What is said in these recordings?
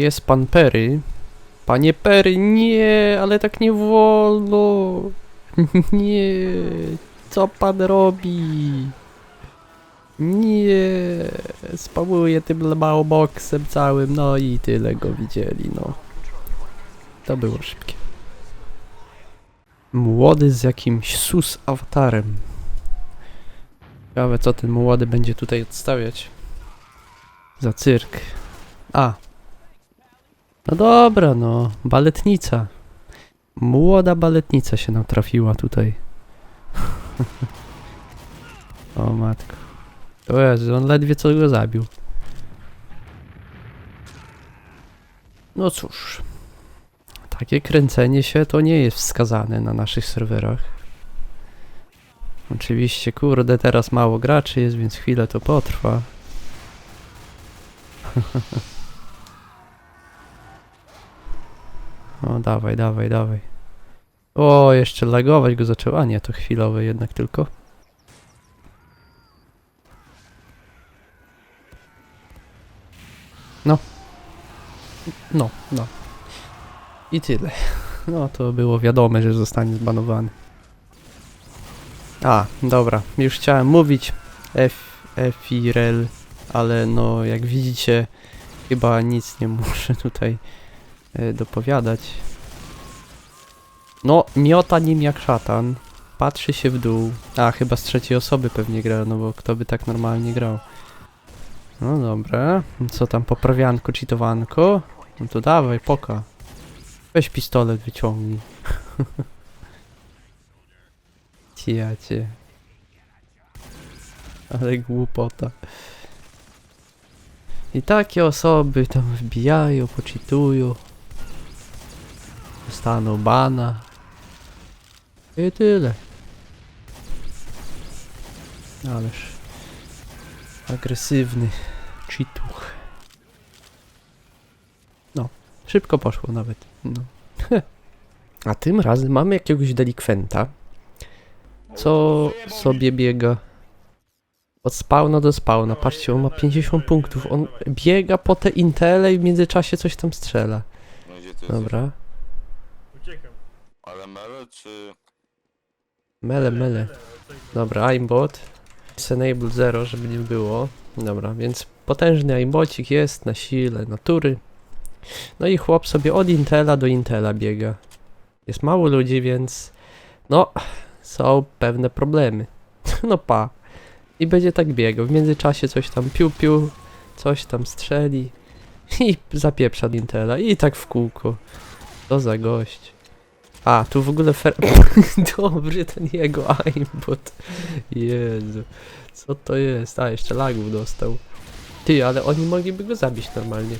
Jest pan Perry. Panie Perry, nie, ale tak nie wolno. Nie, co pan robi? Nie, spamuje tym małoboksem całym, no i tyle go widzieli, no. To było szybkie. Młody z jakimś sus awatarem. Ciekawe co ten młody będzie tutaj odstawiać. Za cyrk. A. No dobra, no. Baletnica. Młoda baletnica się nam trafiła tutaj. o matko. O Jezu, on ledwie co go zabił. No cóż. Takie kręcenie się to nie jest wskazane na naszych serwerach. Oczywiście, kurde, teraz mało graczy jest, więc chwilę to potrwa. O, dawaj, dawaj, dawaj. O, jeszcze lagować go zaczęło. A nie, to chwilowe jednak tylko. No. No, no. I tyle. No, to było wiadome, że zostanie zbanowany. A, dobra, już chciałem mówić F, Efirel, ale no jak widzicie chyba nic nie muszę tutaj dopowiadać. No, miota nim jak szatan, patrzy się w dół. A, chyba z trzeciej osoby pewnie gra, no bo kto by tak normalnie grał. No dobra, co tam poprawianko, cheatowanko? No to dawaj, poka. Weź pistolet wyciągnij. Ciacie. Ale głupota. I takie osoby tam wbijają, poczytują. Dostaną bana. I tyle. Ależ agresywny cheatuch. No, szybko poszło nawet. No. A tym razem mamy jakiegoś delikwenta, co sobie biega od spawna do spawna. Patrzcie, on ma 50 punktów. On biega po te intele i w międzyczasie coś tam strzela. No? Dobra. Ale mele czy... Mele, mele. Dobra, aimbot. Enable 0, żeby nie było. Dobra, więc potężny aimbocik jest na sile natury. No i chłop sobie od Intela do Intela biega. Jest mało ludzi, więc no, są pewne problemy. No pa. I będzie tak biegał. W międzyczasie coś tam piu piu, coś tam strzeli i zapieprza Intela. I tak w kółko. Co za gość. A, tu w ogóle fer... Dobry ten jego aimbot. Jezu. Co to jest? A, jeszcze lagów dostał. Ty, ale oni mogliby go zabić normalnie.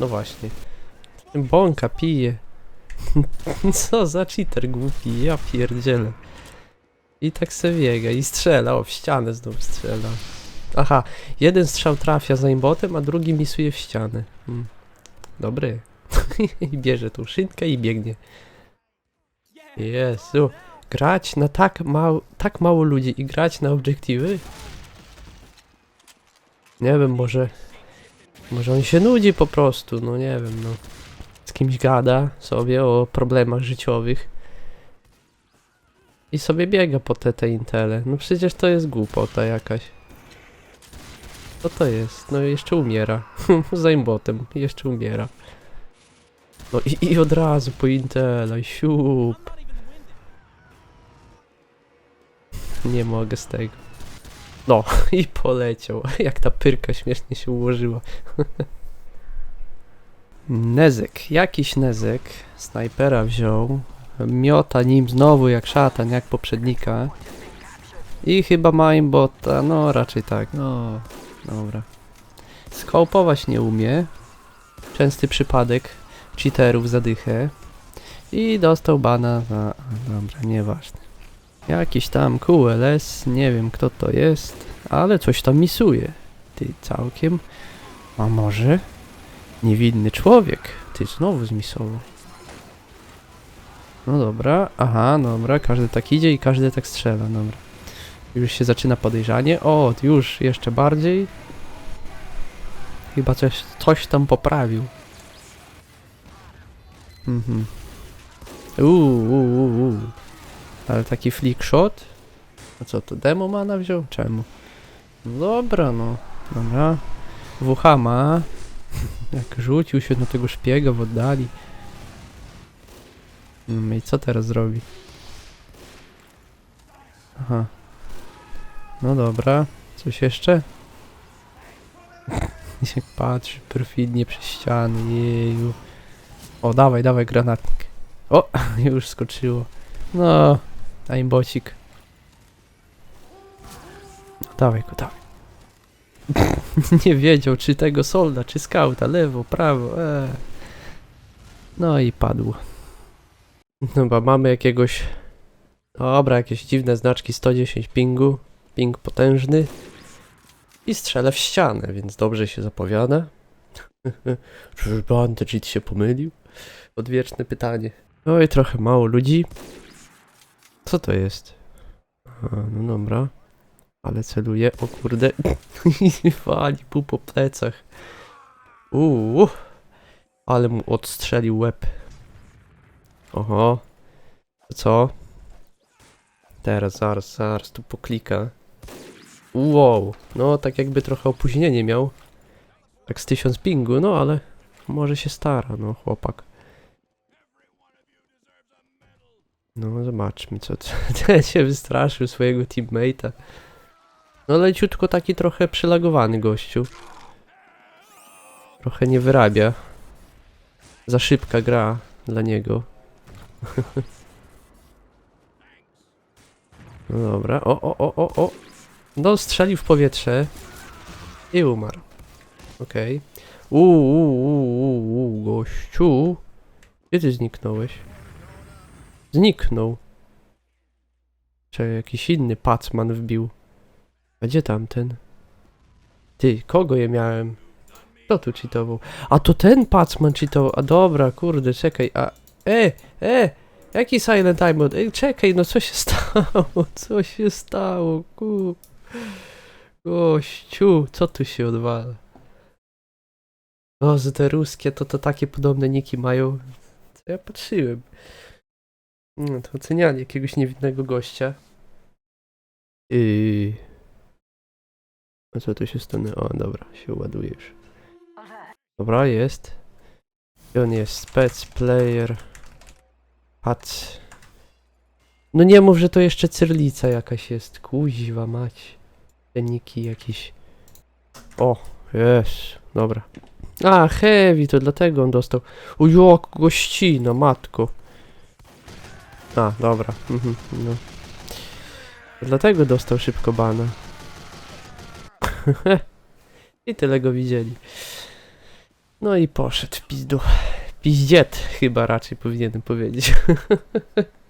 No właśnie. Bąka pije. Co za cheater głupi, ja pierdzielę. I tak se biega i strzela, o w ścianę znowu strzela. Aha, jeden strzał trafia za imbotem, a drugi misuje w ścianę. Hmm. Dobry. I bierze tą szynkę i biegnie. Jezu, grać na tak mało, tak mało ludzi i grać na obiektywy? Nie wiem, może... Może on się nudzi po prostu, no nie wiem, no. Z kimś gada sobie o problemach życiowych. I sobie biega po te, te intele. No przecież to jest głupota jakaś. Co to jest? No i jeszcze umiera. Za imbotem. Jeszcze umiera. No i, i od razu po intela, siup. Nie mogę z tego. No i poleciał. Jak ta pyrka śmiesznie się ułożyła. Nezek, jakiś Nezek. Snajpera wziął. Miota nim znowu jak szatan, jak poprzednika. I chyba ma aimbota. No raczej tak. No, dobra. Skołpować nie umie. Częsty przypadek cheaterów zadychę. I dostał bana za... Dobra, nieważne. Jakiś tam QLS, nie wiem kto to jest, ale coś tam misuje. Ty całkiem. A może? Niewinny człowiek. Ty znowu zmisował. No dobra, aha, dobra, każdy tak idzie i każdy tak strzela, dobra. Już się zaczyna podejrzanie. O, już jeszcze bardziej. Chyba coś, coś tam poprawił. Mhm. Uuu, uuu, uuu. Ale taki flick shot? A co to, demo mana wziął? Czemu? No Dobra, no. Dobra. WH ma. Jak rzucił się na tego szpiega w oddali. No i co teraz zrobi? Aha. No dobra. Coś jeszcze? Jak patrzy perfidnie przez ściany, jeju. O, dawaj, dawaj granatnik. O, już skoczyło. No, aimbocik. Dawaj go, dawaj. Nie wiedział, czy tego solda, czy skauta, lewo, prawo, eee. No i padł. Chyba mamy jakiegoś... Dobra, jakieś dziwne znaczki 110 pingu. Ping potężny. I strzelę w ścianę, więc dobrze się zapowiada. Czyż Bandit się pomylił? Odwieczne pytanie. Oj, trochę mało ludzi. Co to jest? A, no dobra. Ale celuję. O kurde. I wali pu po plecach. Uuu. Ale mu odstrzelił łeb. Oho. Co? Teraz, zaraz, zaraz tu poklika. Wow. No, tak jakby trochę opóźnienie miał. Tak z tysiąc pingu, no ale może się stara, no chłopak. No zobaczmy co. Ten się wystraszył swojego teammate'a. No leciutko taki trochę przylagowany gościu. Trochę nie wyrabia. Za szybka gra dla niego. No dobra, o, o, o, o, o. No strzelił w powietrze. I umarł. Okej. Uuu, uuu, uuu, uuu, gościu. Gdzie ty zniknąłeś? Zniknął. Czy jakiś inny pacman wbił? A gdzie tamten? Ty, kogo je miałem? Kto tu cheatował? A to ten pacman cheatował. A dobra, kurde, czekaj, a... E, e! Jaki silent time mode? Ej, czekaj, no co się stało? Co się stało? Ku... Gościu, co tu się odwala? O, te ruskie to, to takie podobne niki mają. Co ja patrzyłem? No, to ocenianie jakiegoś niewinnego gościa. Yy. A co tu się stanie? O, dobra, się ładuje już. Dobra, jest. I on jest spec player. Patrz. No nie mów, że to jeszcze cyrlica jakaś jest. Kuźwa mać. Te niki jakieś. O, jest. Dobra. A, heavy, to dlatego on dostał. O, jak gościna, matko. A, dobra. Mhm, no. Dlatego dostał szybko bana. I tyle go widzieli. No i poszedł w pizdu. Piździet chyba raczej powinienem powiedzieć.